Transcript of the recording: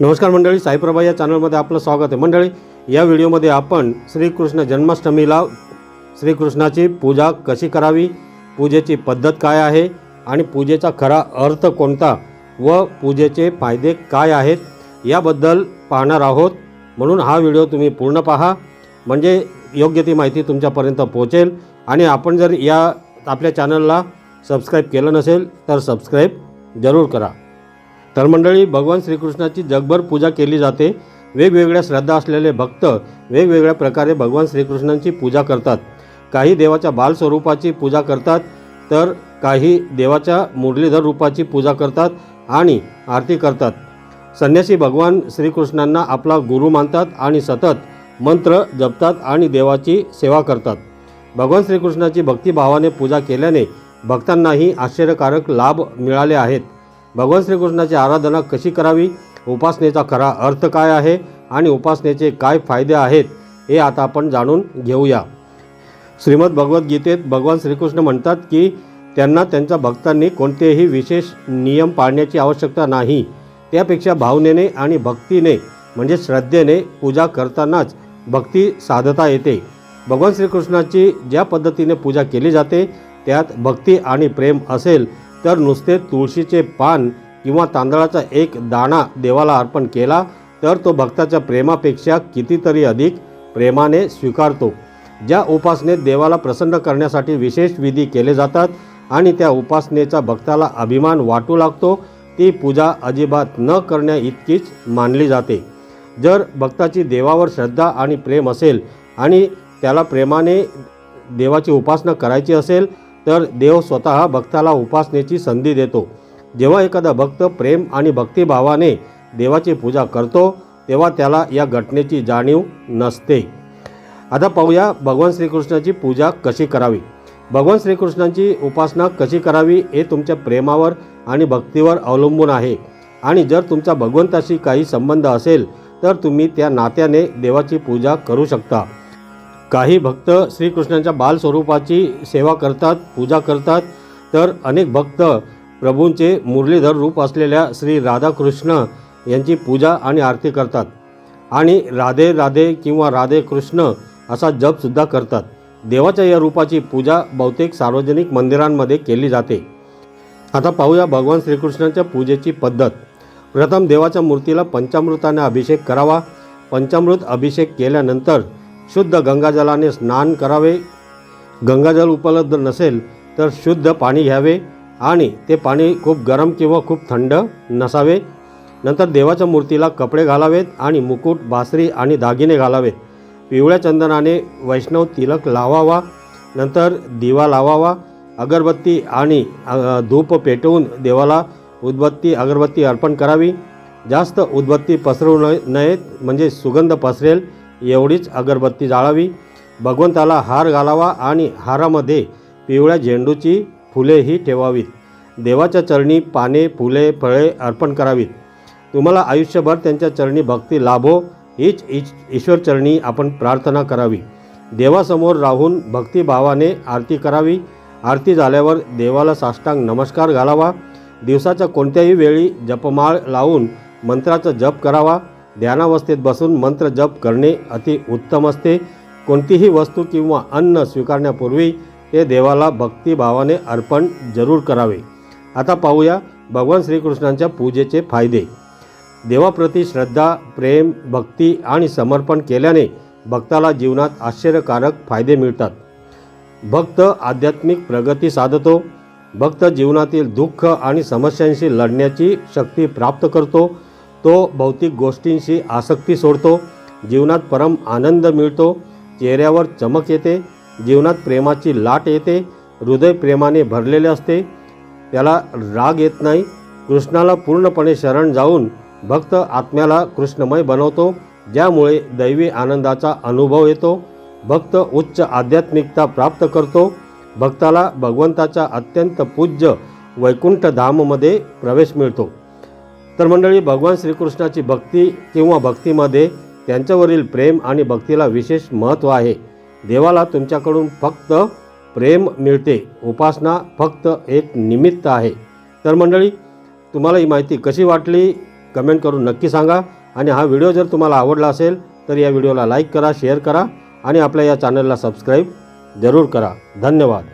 नमस्कार मंडळी साईप्रभा या चॅनलमध्ये आपलं स्वागत आहे. मंडळी या व्हिडिओमध्ये आपण श्रीकृष्ण जन्माष्टमीला श्रीकृष्णाची पूजा कशी करावी पूजेची पद्धत काय आहे आणि पूजेचा खरा अर्थ कोणता व पूजेचे फायदे काय आहेत याबद्दल पाहणार आहोत. म्हणून हा व्हिडिओ तुम्ही पूर्ण पहा. म्हणजे योग्य ती माहिती तुमच्यापर्यंत पोहोचेल आणि आपण जर या आपल्या चॅनलला सबस्क्राईब केलं नसेल तर सबस्क्राईब जरूर करा. तर मंडळी भगवान श्रीकृष्णाची जगभर पूजा केली जाते. वेगवेगळ्या श्रद्धा असलेले भक्त वेगवेगळ्या प्रकारे भगवान श्रीकृष्णांची पूजा करतात. काही देवाच्या बालस्वरूपाची पूजा करतात तर काही देवाच्या मुरलीधर रूपाची पूजा करतात आणि आरती करतात. संन्यासी भगवान श्रीकृष्णांना आपला गुरु मानतात आणि सतत मंत्र जपतात आणि देवाची सेवा करतात. भगवान श्रीकृष्णाची भक्तिभावाने पूजा केल्याने भक्तांनाही आश्चर्यकारक लाभ मिळाले आहेत. भगवान श्रीकृष्णाची आराधना कशी करावी? उपासनेचा खरा अर्थ काय आहे? आणि उपासनेचे काय फायदे आहेत? हे आता आपण जाणून घेऊया. श्रीमद भगवद्गीतेत भगवान श्रीकृष्ण म्हणतात की त्यांना त्यांच्या भक्तांनी कोणतेही विशेष नियम पाळण्याची आवश्यकता नाही. त्यापेक्षा भावनेने आणि भक्तीने म्हणजे श्रद्धेने पूजा करतानाच भक्ती साधता येते. भगवान श्रीकृष्णाची ज्या पद्धतीने पूजा केली जाते त्यात भक्ती आणि प्रेम असेल तर नुसते तुळशीचे पान किंवा तांदळाचा एक दाणा देवाला अर्पण केला तर तो भक्ताच्या प्रेमापेक्षा कितीतरी अधिक प्रेमाने स्वीकारतो. ज्या उपासनेत देवाला प्रसन्न करण्यासाठी विशेष विधी केले जातात आणि त्या उपासनेचा भक्ताला अभिमान वाटू लागतो ती पूजा अजिबात न करण्या इतकीच मानली जाते. जर भक्ताची देवावर श्रद्धा आणि प्रेम असेल आणि त्याला प्रेमाने देवाची उपासना करायची असेल तर देव स्वतः भक्ताला उपासनेची संधी देतो. जेव्हा एखादा भक्त प्रेम आणि भक्तिभावाने देवाची पूजा करतो तेव्हा त्याला या घटनेची जाणीव नसते. आता पाहूया भगवान श्रीकृष्णाची पूजा कशी करावी. भगवान श्रीकृष्णांची उपासना कशी करावी हे तुमच्या प्रेमावर आणि भक्तीवर अवलंबून आहे. आणि जर तुमचा भगवंताशी काही संबंध असेल तर तुम्ही त्या नात्याने देवाची पूजा करू शकता. काही भक्त श्रीकृष्णांच्या बालस्वरूपाची सेवा करतात पूजा करतात तर अनेक भक्त प्रभूंचे मुरलीधर रूप असलेल्या श्री राधाकृष्ण यांची पूजा आणि आरती करतात. आणि राधे राधे किंवा राधे कृष्ण असा जपसुद्धा करतात. देवाच्या या रूपाची पूजा बहुतेक सार्वजनिक मंदिरांमध्ये केली जाते. आता पाहूया भगवान श्रीकृष्णाच्या पूजेची पद्धत. प्रथम देवाच्या मूर्तीला पंचामृताने अभिषेक करावा. पंचामृत अभिषेक केल्यानंतर शुद्ध गंगाजलाने स्नान करावे. गंगाजल उपलब्ध नसेल तर शुद्ध पाणी घ्यावे आणि ते पाणी खूप गरम किंवा खूप थंड नसावे. नंतर देवाच्या मूर्तीला कपडे घालावेत आणि मुकुट बासरी आणि दागिने घालावेत. पिवळ्या चंदनाने वैष्णव तिलक लावावा. नंतर दिवा लावावा. अगरबत्ती आणि धूप पेटवून देवाला उदबत्ती अगरबत्ती अर्पण करावी. जास्त उदबत्ती पसरवू नये नयेत म्हणजे सुगंध पसरेल. एवढीच अगरबत्ती जाळावी. भगवंताला हार घालावा आणि हारामध्ये पिवळ्या झेंडूची फुलेही ठेवावीत. देवाच्या चरणी पाने फुले फळे अर्पण करावीत. तुम्हाला आयुष्यभर त्यांच्या चरणी भक्ती लाभो हीच ईश ईश्वरचरणी आपण प्रार्थना करावी. देवासमोर राहून भक्तिभावाने आरती करावी. आरती झाल्यावर देवाला साष्टांग नमस्कार घालावा. दिवसाच्या कोणत्याही वेळी जपमाळ लावून मंत्राचा जप करावा. ध्यानावस्थेत बसून मंत्र जप करणे अति उत्तम असते. कोणतीही वस्तू किंवा अन्न स्वीकारण्यापूर्वी ते देवाला भक्तिभावाने अर्पण जरूर करावे. आता पाहूया भगवान श्रीकृष्णांच्या पूजेचे फायदे. देवाप्रती श्रद्धा प्रेम भक्ती आणि समर्पण केल्याने भक्ताला जीवनात आश्चर्यकारक फायदे मिळतात. भक्त आध्यात्मिक प्रगती साधतो. भक्त जीवनातील दुःख आणि समस्यांशी लढण्याची शक्ती प्राप्त करतो. तो भौतिक गोष्टींशी आसक्ती सोडतो जीवनात परम आनंद मिळतो चेहऱ्यावर चमक येते जीवनात प्रेमाची लाट येते हृदय प्रेमाने भरलेले असते त्याला राग येत नाही कृष्णाला पूर्णपणे शरण जाऊन भक्त आत्म्याला कृष्णमय बनवतो ज्यामुळे दैवी आनंदाचा अनुभव येतो भक्त उच्च आध्यात्मिकता प्राप्त करतो भक्ताला भगवंताच्या अत्यंत पूज्य वैकुंठधाममध्ये प्रवेश मिळतो. तर मंडळी भगवान श्रीकृष्णाची भक्ती किंवा भक्तीमध्ये त्यांच्यावरील प्रेम आणि भक्तीला विशेष महत्त्व आहे. देवाला तुमच्याकडून फक्त प्रेम मिळते. उपासना फक्त एक निमित्त आहे. तर मंडळी तुम्हाला ही माहिती कशी वाटली? कमेंट करून नक्की सांगा. आणि हा व्हिडिओ जर तुम्हाला आवडला असेल तर या व्हिडिओला लाईक करा शेअर करा आणि आपल्या या चॅनलला सबस्क्राईब जरूर करा. धन्यवाद.